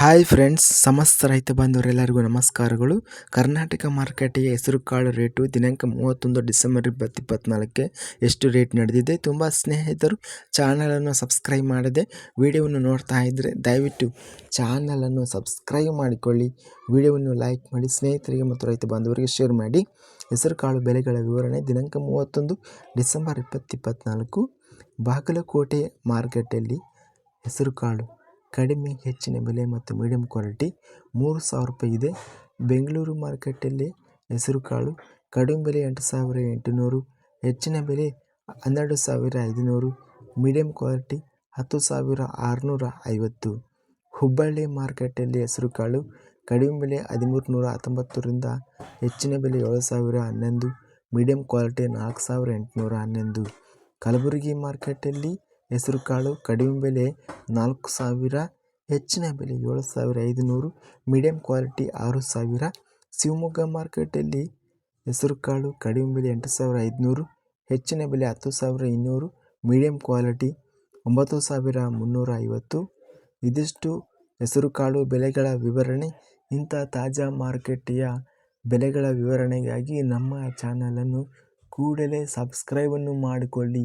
Hi friends ಸಮಸ್ತ ರೈತ ಬಾಂಧವರೆಲ್ಲರಿಗೂ ನಮಸ್ಕಾರಗಳು. ಕರ್ನಾಟಕ ಮಾರ್ಕೆಟಿಗೆ ಹೆಸರುಕಾಳು ರೇಟು ದಿನಾಂಕ ಮೂವತ್ತೊಂದು ಡಿಸೆಂಬರ್ ಇಪ್ಪತ್ತು ಇಪ್ಪತ್ತ್ನಾಲ್ಕಕ್ಕೆ ಎಷ್ಟು ರೇಟ್ ನಡೆದಿದೆ ತುಂಬ ಸ್ನೇಹಿತರು ಚಾನಲನ್ನು ಸಬ್ಸ್ಕ್ರೈಬ್ ಮಾಡದೆ ವಿಡಿಯೋವನ್ನು ನೋಡ್ತಾ ಇದ್ದರೆ ದಯವಿಟ್ಟು ಚಾನಲನ್ನು ಸಬ್ಸ್ಕ್ರೈಬ್ ಮಾಡಿಕೊಳ್ಳಿ. ವಿಡಿಯೋವನ್ನು ಲೈಕ್ ಮಾಡಿ, ಸ್ನೇಹಿತರಿಗೆ ಮತ್ತು ರೈತ ಬಾಂಧವರಿಗೆ ಶೇರ್ ಮಾಡಿ. ಹೆಸರುಕಾಳು ಬೆಲೆಗಳ ವಿವರಣೆ ದಿನಾಂಕ ಮೂವತ್ತೊಂದು ಡಿಸೆಂಬರ್ ಇಪ್ಪತ್ತು ಇಪ್ಪತ್ತ್ನಾಲ್ಕು ಬಾಗಲಕೋಟೆ ಮಾರ್ಕೆಟಲ್ಲಿ ಹೆಸರುಕಾಳು. ಕಡಿಮೆ, ಹೆಚ್ಚಿನ ಬೆಲೆ ಮತ್ತು ಮೀಡಿಯಂ ಕ್ವಾಲಿಟಿ ಮೂರು ಸಾವಿರ ರೂಪಾಯಿ ಇದೆ. ಬೆಂಗಳೂರು ಮಾರ್ಕೆಟಲ್ಲಿ ಹೆಸರುಕಾಳು ಕಡಿಮೆ ಬೆಲೆ ಎಂಟು ಸಾವಿರ ಎಂಟುನೂರು, ಹೆಚ್ಚಿನ ಬೆಲೆ ಹನ್ನೆರಡು ಸಾವಿರ ಐದುನೂರು ಮೀಡಿಯಂ ಕ್ವಾಲಿಟಿ ಹತ್ತು ಸಾವಿರ ಆರುನೂರ ಐವತ್ತು. ಹುಬ್ಬಳ್ಳಿ ಮಾರ್ಕೆಟಲ್ಲಿ ಹೆಸರುಕಾಳು ಕಡಿಮೆ ಬೆಲೆ ಹದಿಮೂರು ನೂರ ಹತ್ತೊಂಬತ್ತರಿಂದ ಹೆಚ್ಚಿನ ಬೆಲೆ ಏಳು ಸಾವಿರ ಹನ್ನೊಂದು ಮೀಡಿಯಂ ಕ್ವಾಲಿಟಿ ನಾಲ್ಕು ಸಾವಿರ ಎಂಟುನೂರ ಹನ್ನೊಂದು. ಕಲಬುರಗಿ ಮಾರ್ಕೆಟಲ್ಲಿ ಹೆಸರುಕಾಳು ಕಡಿಮೆ ಬೆಲೆ ನಾಲ್ಕು ಸಾವಿರ, ಹೆಚ್ಚಿನ ಬೆಲೆ ಏಳು ಸಾವಿರ ಐದುನೂರು ಮೀಡಿಯಂ ಕ್ವಾಲಿಟಿ ಆರು ಸಾವಿರ. ಶಿವಮೊಗ್ಗ ಮಾರ್ಕೆಟಲ್ಲಿ ಹೆಸರುಕಾಳು ಕಡಿಮೆ ಬೆಲೆ ಎಂಟು ಸಾವಿರ ಐದುನೂರು, ಹೆಚ್ಚಿನ ಬೆಲೆ ಹತ್ತು ಸಾವಿರ ಇನ್ನೂರು ಮೀಡಿಯಂ ಕ್ವಾಲಿಟಿ ಒಂಬತ್ತು ಸಾವಿರ ಮುನ್ನೂರ ಐವತ್ತು. ಇದಿಷ್ಟು ಹೆಸರುಕಾಳು ಬೆಲೆಗಳ ವಿವರಣೆ. ಇಂಥ ತಾಜಾ ಮಾರುಕಟ್ಟೆಯ ಬೆಲೆಗಳ ವಿವರಣೆಗಾಗಿ ನಮ್ಮ ಚಾನಲನ್ನು ಕೂಡಲೇ ಸಬ್ಸ್ಕ್ರೈಬನ್ನು ಮಾಡಿಕೊಳ್ಳಿ.